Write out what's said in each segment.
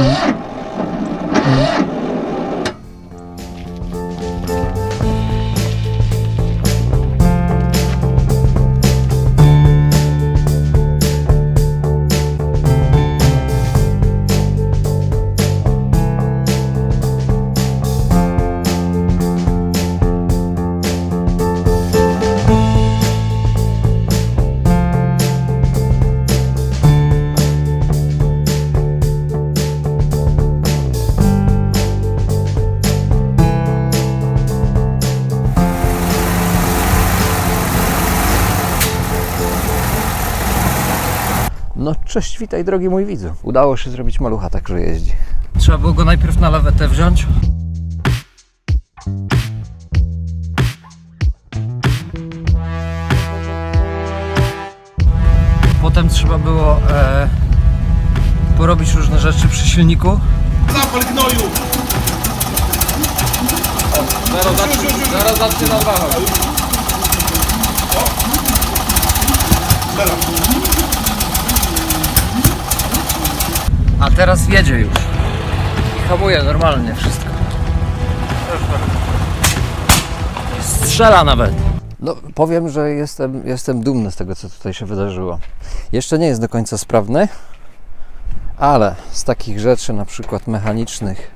Mm-hmm. No cześć, witaj drogi mój widzu. Udało się zrobić malucha tak, że jeździ. Trzeba było go najpierw na lawetę wziąć. Potem trzeba było e, porobić różne rzeczy przy silniku. Zapal gnoju! Zaraz zacznie, zaraz zacznie na dwa chodzić. Teraz. Teraz jedzie już. I hamuje normalnie wszystko. Strzela nawet. No, powiem, że jestem, jestem dumny z tego, co tutaj się wydarzyło. Jeszcze nie jest do końca sprawny, ale z takich rzeczy, na przykład mechanicznych,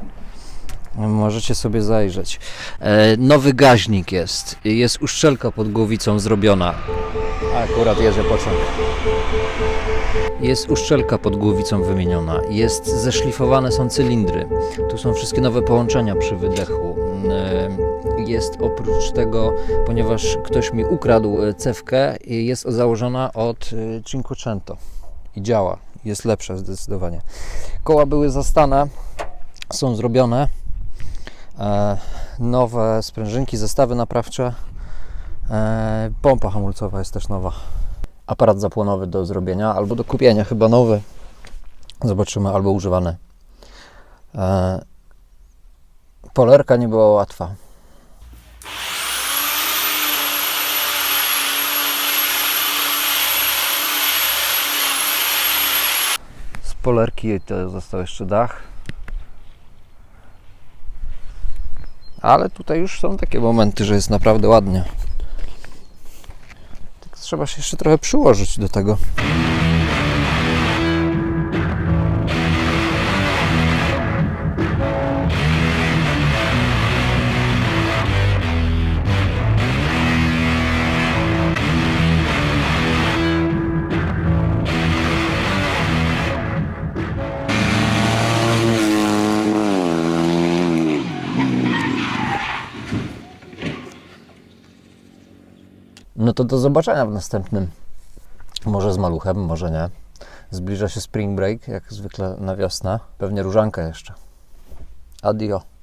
możecie sobie zajrzeć. E, nowy gaźnik jest. Jest uszczelka pod głowicą zrobiona. Akurat jedzie pociąg. Jest uszczelka pod głowicą wymieniona, jest zeszlifowane są cylindry, tu są wszystkie nowe połączenia przy wydechu. Jest oprócz tego, ponieważ ktoś mi ukradł e, cewkę, jest założona od e, Cinquecento i działa, jest lepsza zdecydowanie. Koła były zastane, są zrobione, e, nowe sprężynki, zestawy naprawcze, e, pompa hamulcowa jest też nowa aparat zapłonowy do zrobienia albo do kupienia, chyba nowy. Zobaczymy, albo używany. E, polerka nie była łatwa. Z polerki to został jeszcze dach. Ale tutaj już są takie momenty, że jest naprawdę ładnie. Trzeba się jeszcze trochę przyłożyć do tego. No to do zobaczenia w następnym. Może z maluchem, może nie. Zbliża się spring break, jak zwykle na wiosnę. Pewnie różanka jeszcze. Adio.